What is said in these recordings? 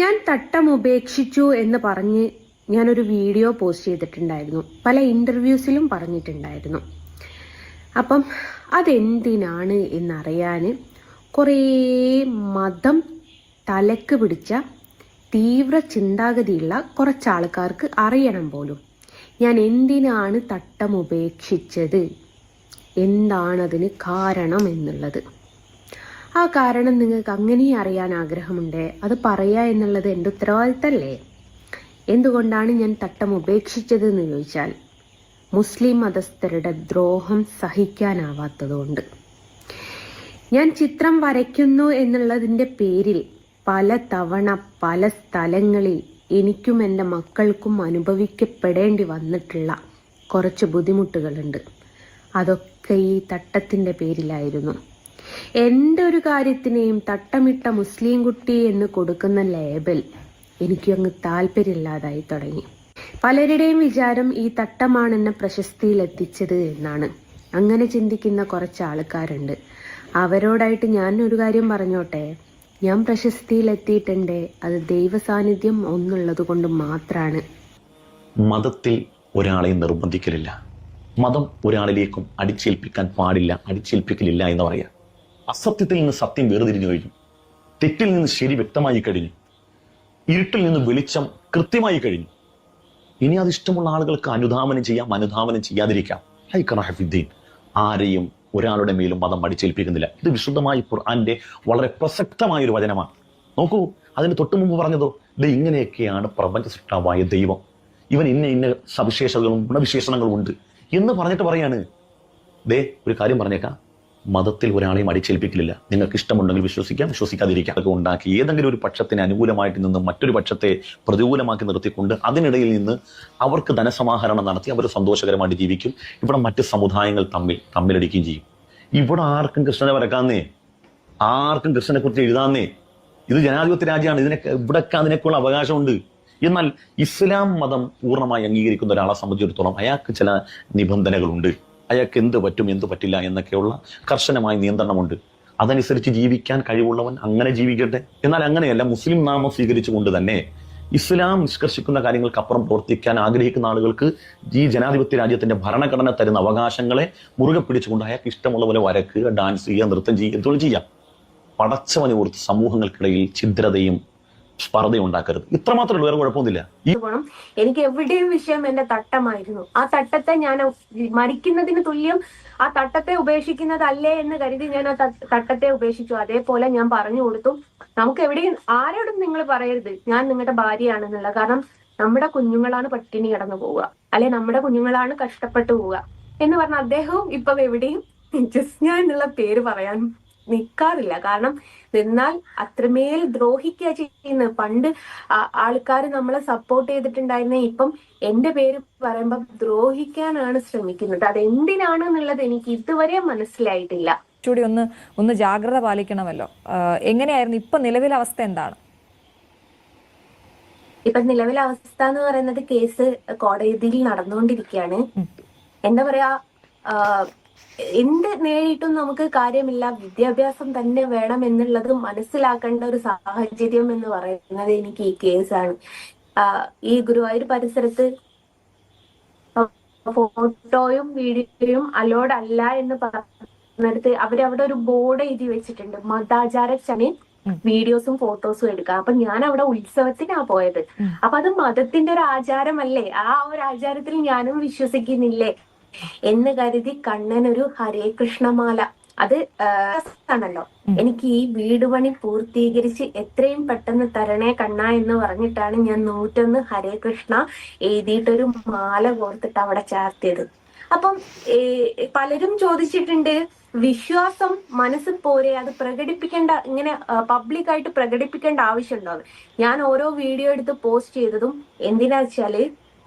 ഞാൻ തട്ടം ഉപേക്ഷിച്ചു എന്ന് പറഞ്ഞ് ഞാനൊരു വീഡിയോ പോസ്റ്റ് ചെയ്തിട്ടുണ്ടായിരുന്നു. പല ഇന്റർവ്യൂസിലും പറഞ്ഞിട്ടുണ്ടായിരുന്നു. അപ്പം അതെന്തിനാണ് എന്നറിയാൻ കുറേ മതം തലക്ക് പിടിച്ച തീവ്ര ചിന്താഗതിയുള്ള കുറച്ച് ആൾക്കാർക്ക് അറിയണം പോലും. ഞാൻ എന്തിനാണ് തട്ടം ഉപേക്ഷിച്ചത്? എന്താണതിന് കാരണം എന്നുള്ളത്. ആ കാരണം നിങ്ങൾക്ക് അങ്ങനെ അറിയാൻ ആഗ്രഹമുണ്ട്. അത് പറയുക എന്നുള്ളത് എന്റെ ഉത്തരവാദിത്തമല്ലേ എന്തുകൊണ്ടാണ് ഞാൻ തട്ടം ഉപേക്ഷിച്ചത് എന്ന് ചോദിച്ചാൽ മുസ്ലിം മതസ്ഥരുടെ ദ്രോഹം സഹിക്കാനാവാത്തതുകൊണ്ട്. ഞാൻ ചിത്രം വരയ്ക്കുന്നു എന്നുള്ളതിന്റെ പേരിൽ പല തവണ പല സ്ഥലങ്ങളിൽ എനിക്കും എന്റെ മക്കൾക്കും അനുഭവിക്കപ്പെടേണ്ടി വന്നിട്ടുള്ള കുറച്ച് ബുദ്ധിമുട്ടുകളുണ്ട്. അതൊക്കെ ഈ തട്ടത്തിന്റെ പേരിലായിരുന്നു. എന്റെ ഒരു കാര്യത്തിനെയും തട്ടമിട്ട മുസ്ലിം കുട്ടി എന്ന് കൊടുക്കുന്ന ലേബൽ എനിക്കങ്ങ് താല്പര്യമില്ലാതായി തുടങ്ങി. പലരുടെയും വിചാരം ഈ തട്ടമാണ് എന്നെ പ്രശസ്തിയിൽ എത്തിച്ചത് എന്നാണ്. അങ്ങനെ ചിന്തിക്കുന്ന കുറച്ച് ആൾക്കാരുണ്ട്. അവരോടായിട്ട് ഞാൻ ഒരു കാര്യം പറഞ്ഞോട്ടെ? ഞാൻ പ്രശസ്തിയിൽ എത്തിയിട്ടുണ്ട് അത് ദൈവ സാന്നിധ്യം ഒന്നുള്ളത് കൊണ്ട് മാത്രമാണ് മതത്തിൽ ഒരാളെയും നിർബന്ധിക്കലില്ല. മതം ഒരാളിലേക്കും അടിച്ചേൽപ്പിക്കാൻ പാടില്ല അടിച്ചേൽപ്പിക്കലില്ല എന്ന് പറയാം. അസത്യത്തിൽ നിന്ന് സത്യം വേർതിരിഞ്ഞു കഴിഞ്ഞു. തെറ്റിൽ നിന്ന് ശരി വ്യക്തമായി കഴിഞ്ഞു. ഇരുട്ടിൽ നിന്ന് വെളിച്ചം കൃത്യമായി കഴിഞ്ഞു. ഇനി അത് ഇഷ്ടമുള്ള ആളുകൾക്ക് അനുധാവനം ചെയ്യാം അനുധാവനം ചെയ്യാതിരിക്കാം. ഹൈ ഹഫിദ്ദീൻ ആരെയും ഒരാളുടെ മേലും മതം അടിച്ചേൽപ്പിക്കുന്നില്ല. ഇത് വിശുദ്ധമായി ഖുർആന്റെ വളരെ പ്രസക്തമായ ഒരു വചനമാണ്. നോക്കൂ അതിന് തൊട്ടു മുമ്പ് പറഞ്ഞതോ? ഇത് ഇങ്ങനെയൊക്കെയാണ് പ്രപഞ്ച സൃഷ്ടാവായ ദൈവം. ഇവൻ ഇന്ന ഇന്ന സവിശേഷതകളും ഗുണവിശേഷണങ്ങളും ഉണ്ട് എന്ന് പറഞ്ഞിട്ട് പറയാണ്. ദേ ഒരു കാര്യം പറഞ്ഞേക്കാം. മതത്തിൽ ഒരാളെയും അടിച്ചേൽപ്പിക്കില്ല നിങ്ങൾക്ക് ഇഷ്ടമുണ്ടെങ്കിൽ വിശ്വസിക്കാം വിശ്വസിക്കാതിരിക്കാം. അതൊക്കെ ഉണ്ടാക്കി ഏതെങ്കിലും ഒരു പക്ഷത്തിന് അനുകൂലമായിട്ട് നിന്ന് മറ്റൊരു പക്ഷത്തെ പ്രതികൂലമാക്കി നിർത്തിക്കൊണ്ട് അതിനിടയിൽ നിന്ന് അവർക്ക് ധനസമാഹരണം നടത്തി അവർ സന്തോഷകരമായിട്ട് ജീവിക്കും. ഇവിടെ മറ്റ് സമുദായങ്ങൾ തമ്മിൽ തമ്മിലടിക്കുകയും ചെയ്യും. ഇവിടെ ആർക്കും കൃഷ്ണനെ വരക്കാന്നേ? ആർക്കും കൃഷ്ണനെ കുറിച്ച് എഴുതാന്നേ? ഇത് ജനാധിപത്യ രാജ്യമാണ്. ഇതിനൊക്കെ ഇവിടൊക്കെ അതിനൊക്കെയുള്ള അവകാശമുണ്ട്. എന്നാൽ ഇസ്ലാം മതം പൂർണമായി അംഗീകരിക്കുന്ന ഒരാളെ സംബന്ധിച്ചിടത്തോളം അയാൾക്ക് ചില നിബന്ധനകളുണ്ട്. അയാൾക്ക് എന്ത് പറ്റും എന്ത് പറ്റില്ല എന്നൊക്കെയുള്ള കർശനമായ നിയന്ത്രണമുണ്ട്. അതനുസരിച്ച് ജീവിക്കാൻ കഴിവുള്ളവൻ അങ്ങനെ ജീവിക്കട്ടെ. എന്നാൽ അങ്ങനെയല്ല മുസ്ലിം നാമം സ്വീകരിച്ചുകൊണ്ട് തന്നെ ഇസ്ലാം നിഷ്കർഷിക്കുന്ന കാര്യങ്ങൾക്കപ്പുറം പ്രവർത്തിക്കാൻ ആഗ്രഹിക്കുന്ന ആളുകൾക്ക് ഈ ജനാധിപത്യ രാജ്യത്തിന്റെ ഭരണഘടന തരുന്ന അവകാശങ്ങളെ മുറുകെ പിടിച്ചുകൊണ്ട് അയാൾക്ക് ഇഷ്ടമുള്ള പോലെ വരക്കുക ഡാൻസ് ചെയ്യുക നൃത്തം ചെയ്യുക എന്തുകൊണ്ട് ചെയ്യാം. പടച്ചവനെ ഓർത്ത് സമൂഹങ്ങൾക്കിടയിൽ ഛിദ്രതയും സ്പർദ്ധയും ഉണ്ടാക്കരുത് ഇത്രമാത്രമേ വേറെ കുഴപ്പമൊന്നുമില്ല. എനിക്ക് എവിടെയും വിഷയം എന്റെ തട്ടമായിരുന്നു. ആ തട്ടത്തെ ഞാൻ മരിക്കുന്നതിന് തുല്യം ആ തട്ടത്തെ ഉപേക്ഷിക്കുന്നതല്ലേ എന്ന് കരുതി ഞാൻ ആ തട്ടത്തെ ഉപേക്ഷിച്ചു. അതേപോലെ ഞാൻ പറഞ്ഞു കൊടുത്തു. നമുക്ക് എവിടെയും ആരോടും നിങ്ങൾ പറയരുത്. ഞാൻ നിങ്ങളുടെ ഭാര്യയാണെന്നുള്ള കാരണം നമ്മുടെ കുഞ്ഞുങ്ങളാണ് പട്ടിണി കിടന്നു പോവുക. അല്ലെ നമ്മുടെ കുഞ്ഞുങ്ങളാണ് കഷ്ടപ്പെട്ടു പോവുക. എന്ന് പറഞ്ഞ അദ്ദേഹവും ഇപ്പൊ എവിടെയും ജസ്ന എന്നുള്ള പേര് പറയാൻ നിൽക്കാറില്ല കാരണം നിന്നാൽ അത്രമേൽ ദ്രോഹിക്കുക ചെയ്യുന്നത്. പണ്ട് ആൾക്കാർ നമ്മളെ സപ്പോർട്ട് ചെയ്തിട്ടുണ്ടായിരുന്ന ഇപ്പം എന്റെ പേര് പറയുമ്പോൾ ദ്രോഹിക്കാനാണ് ശ്രമിക്കുന്നത്. അതെന്തിനാണ് എന്നുള്ളത് എനിക്ക് ഇതുവരെ മനസ്സിലായിട്ടില്ല. കുറച്ചുകൂടി ഒന്ന് ഒന്ന് ജാഗ്രത പാലിക്കണമല്ലോ. എങ്ങനെയായിരുന്നു? ഇപ്പൊ നിലവിലെ അവസ്ഥ എന്താണ്? ഇപ്പൊ നിലവിലെ അവസ്ഥ എന്ന് പറയുന്നത് കേസ് കോടതിയിൽ നടന്നുകൊണ്ടിരിക്കുകയാണ്. എന്താ പറയാ എന്ത് നേടിയിട്ടും നമുക്ക് കാര്യമില്ല. വിദ്യാഭ്യാസം തന്നെ വേണം എന്നുള്ളത് മനസ്സിലാക്കേണ്ട ഒരു സാഹചര്യം എന്ന് പറയുന്നത് എനിക്ക് ഈ കേസാണ് ഈ ഗുരുവായൂർ പരിസരത്ത് ഫോട്ടോയും വീഡിയോയും അലോഡ് അല്ല എന്ന് പറഞ്ഞിടത്ത് അവരവിടെ ഒരു ബോർഡ് എഴുതി വെച്ചിട്ടുണ്ട്. മതാചാര ചനി വീഡിയോസും ഫോട്ടോസും എടുക്കുക അപ്പൊ ഞാൻ അവിടെ ഉത്സവത്തിനാ പോയത്. അപ്പൊ അത് മതത്തിന്റെ ഒരു ആചാരമല്ലേ? ആ ഒരു ആചാരത്തിൽ ഞാനും വിശ്വസിക്കുന്നില്ലേ? എന്ന് കരുതി കണ്ണൻ ഒരു ഹരേ കൃഷ്ണമാല. അത് ആണല്ലോ. എനിക്ക് ഈ വീട് പണി പൂർത്തീകരിച്ച് എത്രയും പെട്ടെന്ന് തരണേ കണ്ണ എന്ന് പറഞ്ഞിട്ടാണ് ഞാൻ നൂറ്റൊന്ന് ഹരേ കൃഷ്ണ എഴുതിയിട്ടൊരു മാല കോർത്തിട്ട് അവിടെ ചാർത്തിയത്. അപ്പം പലരും ചോദിച്ചിട്ടുണ്ട് വിശ്വാസം മനസ്സ് പോരെ അത് പ്രകടിപ്പിക്കേണ്ട ഇങ്ങനെ പബ്ലിക് ആയിട്ട് പ്രകടിപ്പിക്കേണ്ട ആവശ്യമുണ്ടോ? ഞാൻ ഓരോ വീഡിയോ എടുത്ത് പോസ്റ്റ് ചെയ്തതും എന്തിനാ വെച്ചാൽ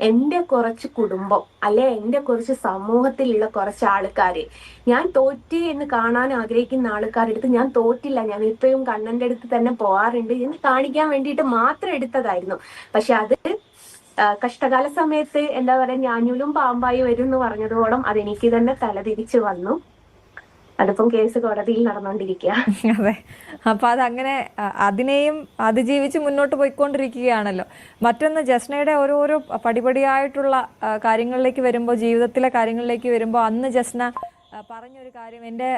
എന്റെ കുറച്ച് കുടുംബം അല്ലെ എന്റെ കുറച്ച് സമൂഹത്തിലുള്ള കുറച്ച് ആൾക്കാര്. ഞാൻ തോറ്റി എന്ന് കാണാൻ ആഗ്രഹിക്കുന്ന ആൾക്കാരുടെ അടുത്ത് ഞാൻ തോറ്റില്ല. ഞാൻ ഇപ്പോഴും കണ്ണന്റെ അടുത്ത് തന്നെ പോവാറുണ്ട്. എന്ന് കാണിക്കാൻ വേണ്ടിയിട്ട് മാത്രം എടുത്തതായിരുന്നു. പക്ഷെ അത് കഷ്ടകാല സമയത്ത് എന്താ പറയാ ഞാഞ്ഞൂലും പാമ്പായി വരും എന്ന് പറഞ്ഞതോളം അതെനിക്ക് തന്നെ തലതിരിച്ചു വന്നു. അതിപ്പം കേസ് കോടതിയിൽ നടന്നുകൊണ്ടിരിക്കുക അതെ. അപ്പൊ അതങ്ങനെ അതിനെയും അതിജീവിച്ച് മുന്നോട്ട് പോയിക്കൊണ്ടിരിക്കുകയാണല്ലോ. മറ്റൊന്ന് ജസ്നയുടെ ഓരോരോ പടിപടിയായിട്ടുള്ള കാര്യങ്ങളിലേക്ക് വരുമ്പോൾ ജീവിതത്തിലെ കാര്യങ്ങളിലേക്ക് വരുമ്പോൾ അന്ന് ജസ്ന പറഞ്ഞൊരു കാര്യം. എന്റെ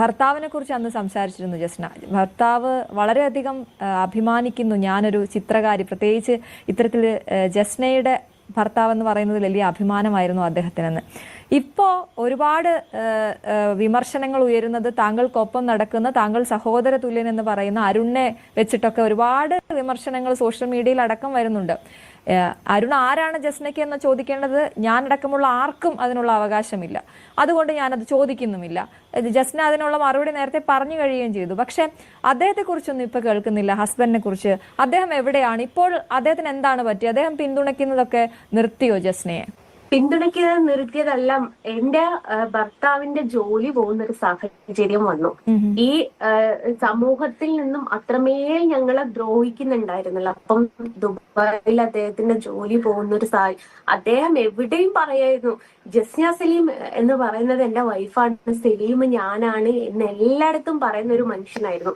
ഭർത്താവിനെ കുറിച്ച് അന്ന് സംസാരിച്ചിരുന്നു ജസ്ന. ഭർത്താവ് വളരെയധികം അഭിമാനിക്കുന്നു. ഞാനൊരു ചിത്രകാരി. പ്രത്യേകിച്ച് ഇത്തരത്തിൽ ജസ്നയുടെ ഭർത്താവ് എന്ന് പറയുന്നത് വലിയ അഭിമാനമായിരുന്നു അദ്ദേഹത്തിനെന്ന്. ഇപ്പോൾ ഒരുപാട് വിമർശനങ്ങൾ ഉയരുന്നത് താങ്കൾക്കൊപ്പം നടക്കുന്ന താങ്കൾ സഹോദര തുല്യൻ എന്ന് പറയുന്ന അരുണിനെ വെച്ചിട്ടൊക്കെ ഒരുപാട് വിമർശനങ്ങൾ സോഷ്യൽ മീഡിയയിൽ അടക്കം വരുന്നുണ്ട്. അരുൺ ആരാണ് ജസ്നയ്ക്ക് എന്ന് ചോദിക്കേണ്ടത്? ഞാൻ അടക്കമുള്ള ആർക്കും അതിനുള്ള അവകാശമില്ല. അതുകൊണ്ട് ഞാനത് ചോദിക്കുന്നുമില്ല. ജസ്ന അതിനുള്ള മറുപടി നേരത്തെ പറഞ്ഞു കഴിയുകയും ചെയ്തു. പക്ഷെ അദ്ദേഹത്തെക്കുറിച്ചൊന്നും ഇപ്പൊ കേൾക്കുന്നില്ല ഹസ്ബൻഡിനെ കുറിച്ച്. അദ്ദേഹം എവിടെയാണ്? ഇപ്പോൾ അദ്ദേഹത്തിന് എന്താണ് പറ്റിയത്? അദ്ദേഹം പിന്തുണയ്ക്കുന്നതൊക്കെ നിർത്തിയോ ജസ്നയെ? പിന്തുണയ്ക്കുന്നത് നിർത്തിയതല്ല എന്റെ ഭർത്താവിന്റെ ജോലി പോകുന്ന ഒരു സാഹചര്യം വന്നു. ഈ സമൂഹത്തിൽ നിന്നും അത്രമേൽ ഞങ്ങളെ ദ്രോഹിക്കുന്നുണ്ടായിരുന്നല്ലോ. അപ്പം ദുബായിൽ അദ്ദേഹത്തിന്റെ ജോലി പോകുന്ന ഒരു സാ അദ്ദേഹം എവിടെയും പറയായിരുന്നു ജസ്ന സലീം എന്ന് പറയുന്നത് എന്റെ വൈഫാണ് സലീം ഞാനാണ് എന്ന് എല്ലായിടത്തും പറയുന്ന ഒരു മനുഷ്യനായിരുന്നു.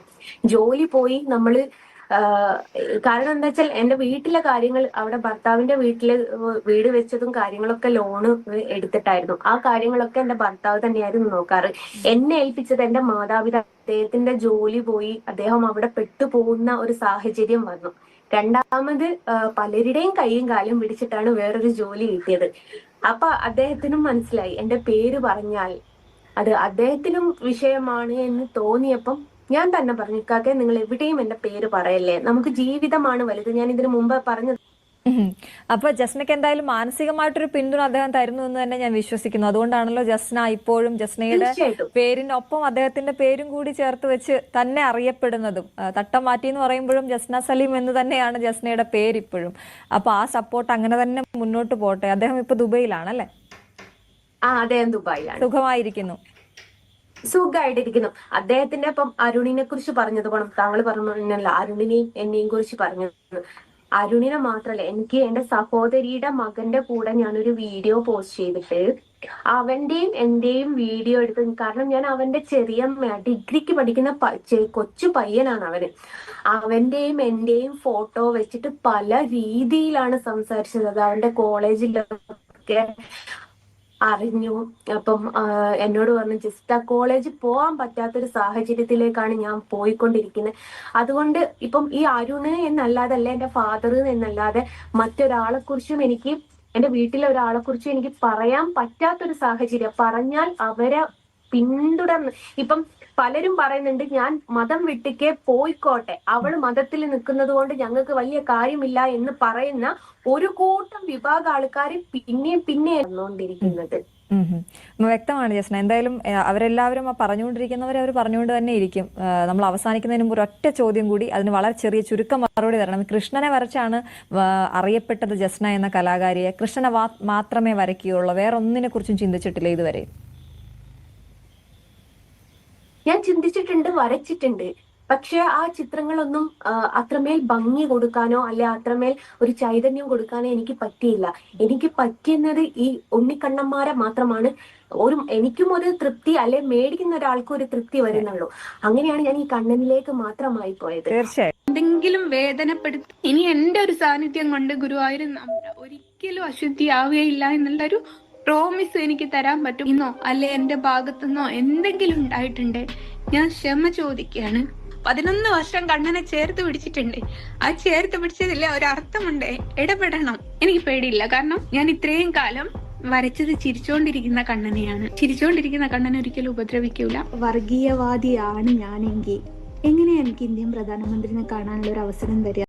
ജോലി പോയി നമ്മൾ കാരണം എന്താ വെച്ചാൽ എന്റെ വീട്ടിലെ കാര്യങ്ങൾ അവിടെ ഭർത്താവിന്റെ വീട്ടിൽ വീട് വെച്ചതും കാര്യങ്ങളൊക്കെ ലോണ് എടുത്തിട്ടായിരുന്നു. ആ കാര്യങ്ങളൊക്കെ എന്റെ ഭർത്താവ് തന്നെയായിരുന്നു നോക്കാറ്. എന്നെ ഏൽപ്പിച്ചത് എന്റെ മാതാപിതാ അദ്ദേഹത്തിന്റെ ജോലി പോയി അദ്ദേഹം അവിടെ പെട്ടുപോകുന്ന ഒരു സാഹചര്യം വന്നു. രണ്ടാമത് പലരുടെയും കൈയും കാലും പിടിച്ചിട്ടാണ് വേറൊരു ജോലി കിട്ടിയത്. അപ്പൊ അദ്ദേഹത്തിനും മനസ്സിലായി. എന്റെ പേര് പറഞ്ഞാൽ അത് അദ്ദേഹത്തിനും വിഷയമാണ് എന്ന് തോന്നിയപ്പം ഞാൻ തന്നെ പറഞ്ഞു ഇക്കാക്കെ നിങ്ങൾ എവിടെയും എന്റെ പേര് പറയല്ലേ? നമുക്ക് ജീവിതമാണ് വലുത്. ഞാൻ ഇതിനു മുമ്പ് പറഞ്ഞത്. അപ്പൊ ജസ്നക്ക് എന്തായാലും മാനസികമായിട്ടൊരു പിന്തുണ അദ്ദേഹം തരുന്നു എന്ന് തന്നെ ഞാൻ വിശ്വസിക്കുന്നു. അതുകൊണ്ടാണല്ലോ ജസ്ന ഇപ്പോഴും ജസ്നയുടെ പേരിനൊപ്പം അദ്ദേഹത്തിന്റെ പേരും കൂടി ചേർത്ത് വെച്ച് തന്നെ അറിയപ്പെടുന്നതും. തട്ടം മാറ്റി എന്ന് പറയുമ്പോഴും ജസ്ന സലീം എന്ന് തന്നെയാണ് ജസ്നയുടെ പേര് ഇപ്പോഴും അപ്പൊ ആ സപ്പോർട്ട് അങ്ങനെ തന്നെ മുന്നോട്ട് പോട്ടെ. അദ്ദേഹം ഇപ്പൊ ദുബൈയിലാണ് അല്ലെ ആ അദ്ദേഹം ദുബായിലാണ്. സുഖമായിരിക്കുന്നു. സുഖമായിട്ടിരിക്കുന്നു അദ്ദേഹത്തിന്റെ ഇപ്പം അരുണിനെ കുറിച്ച് പറഞ്ഞത് പോണം താങ്കൾ പറഞ്ഞല്ല അരുണിനെയും എന്നെയും കുറിച്ച് പറഞ്ഞു അരുണിനെ മാത്രല്ല എനിക്ക് എന്റെ സഹോദരിയുടെ മകന്റെ കൂടെ ഞാനൊരു വീഡിയോ പോസ്റ്റ് ചെയ്തിട്ട് അവന്റെയും എന്റെയും വീഡിയോ എടുത്ത് കാരണം ഞാൻ അവന്റെ ചെറിയ ഡിഗ്രിക്ക് പഠിക്കുന്ന കൊച്ചു പയ്യനാണ് അവന്. അവന്റെയും എന്റെയും ഫോട്ടോ വെച്ചിട്ട് പല രീതിയിലാണ് സംസാരിച്ചത്. അവന്റെ കോളേജിലൊക്കെ അറിഞ്ഞു. അപ്പം എന്നോട് പറഞ്ഞു ജസ്റ്റ് ആ കോളേജിൽ പോകാൻ പറ്റാത്തൊരു സാഹചര്യത്തിലേക്കാണ് ഞാൻ പോയിക്കൊണ്ടിരിക്കുന്നത് അതുകൊണ്ട് ഇപ്പം ഈ അരുണ് എന്നല്ലാതെ അല്ല എന്റെ ഫാദർ എന്നല്ലാതെ മറ്റൊരാളെ കുറിച്ചും എനിക്ക് എന്റെ വീട്ടിലെ ഒരാളെ കുറിച്ചും എനിക്ക് പറയാൻ പറ്റാത്തൊരു സാഹചര്യം. പറഞ്ഞാൽ അവരെ പിന്തുടർന്ന് ഇപ്പം പലരും പറയുന്നുണ്ട് ഞാൻ മതം വിട്ടിക്കേ പോയിക്കോട്ടെ. അവൾ മതത്തിൽ നിൽക്കുന്നത് കൊണ്ട് ഞങ്ങൾക്ക് വലിയ കാര്യമില്ല എന്ന് പറയുന്ന ഒരു കൂട്ടം വിഭാഗ ആൾക്കാർ പിന്നെയും പിന്നെ വന്നുകൊണ്ടിരിക്കുന്നത്. വ്യക്തമാണ് ജസ്ന എന്തായാലും അവരെല്ലാവരും ആ പറഞ്ഞുകൊണ്ടിരിക്കുന്നവർ അവർ പറഞ്ഞുകൊണ്ട് തന്നെ ഇരിക്കും നമ്മൾ അവസാനിക്കുന്നതിന് മുമ്പ് ഒറ്റ ചോദ്യം കൂടി അതിന് വളരെ ചെറിയ ചുരുക്കം മറുപടി തരണം. കൃഷ്ണനെ വരച്ചാണ് അറിയപ്പെട്ടത് ജസ്ന എന്ന കലാകാരിയെ. കൃഷ്ണനെ മാത്രമേ വരയ്ക്കുകയുള്ളൂ. വേറെ ഒന്നിനെ കുറിച്ചും ചിന്തിച്ചിട്ടില്ല ഇതുവരെ. ഞാൻ ചിന്തിച്ചിട്ടുണ്ട് വരച്ചിട്ടുണ്ട്. പക്ഷെ ആ ചിത്രങ്ങളൊന്നും അത്രമേൽ ഭംഗി കൊടുക്കാനോ അല്ലെ അത്രമേൽ ഒരു ചൈതന്യം കൊടുക്കാനോ എനിക്ക് പറ്റിയില്ല. എനിക്ക് പറ്റുന്നത് ഈ ഉണ്ണിക്കണ്ണന്മാരെ മാത്രമാണ്. ഒരു എനിക്കും ഒരു തൃപ്തി അല്ലെ മേടിക്കുന്ന ഒരാൾക്കും ഒരു തൃപ്തി വരുന്നുള്ളൂ. അങ്ങനെയാണ് ഞാൻ ഈ കണ്ണനിലേക്ക് മാത്രമായി പോയത്. തീർച്ചയായും. എന്തെങ്കിലും വേദനപ്പെടുത്തി ഇനി എന്റെ ഒരു സാന്നിധ്യം കൊണ്ട് ഗുരുവായൂർ ഒരിക്കലും അശുദ്ധിയാവുകയില്ല എന്നുള്ളൊരു പ്രോമിസ് എനിക്ക് തരാൻ പറ്റും ഇന്നോ അല്ലെ എന്റെ ഭാഗത്തുനിന്നോ എന്തെങ്കിലും ഉണ്ടായിട്ടുണ്ട്? ഞാൻ ക്ഷമ ചോദിക്കുകയാണ്. പതിനൊന്ന് വർഷം കണ്ണനെ ചേർത്ത് പിടിച്ചിട്ടുണ്ട്. ആ ചേർത്ത് പിടിച്ചതിൽ ഒരർത്ഥമുണ്ട്. ഇടപെടണം. എനിക്ക് പേടിയില്ല. കാരണം ഞാൻ ഇത്രയും കാലം വരച്ചത് ചിരിച്ചോണ്ടിരിക്കുന്ന കണ്ണനെയാണ്. ചിരിച്ചോണ്ടിരിക്കുന്ന കണ്ണനെ ഒരിക്കലും ഉപദ്രവിക്കൂല. വർഗീയവാദിയാണ് ഞാനെങ്കിൽ. എങ്ങനെയാണ് എനിക്ക് ഇന്ത്യൻ പ്രധാനമന്ത്രിനെ കാണാനുള്ള ഒരു അവസരം തരിക?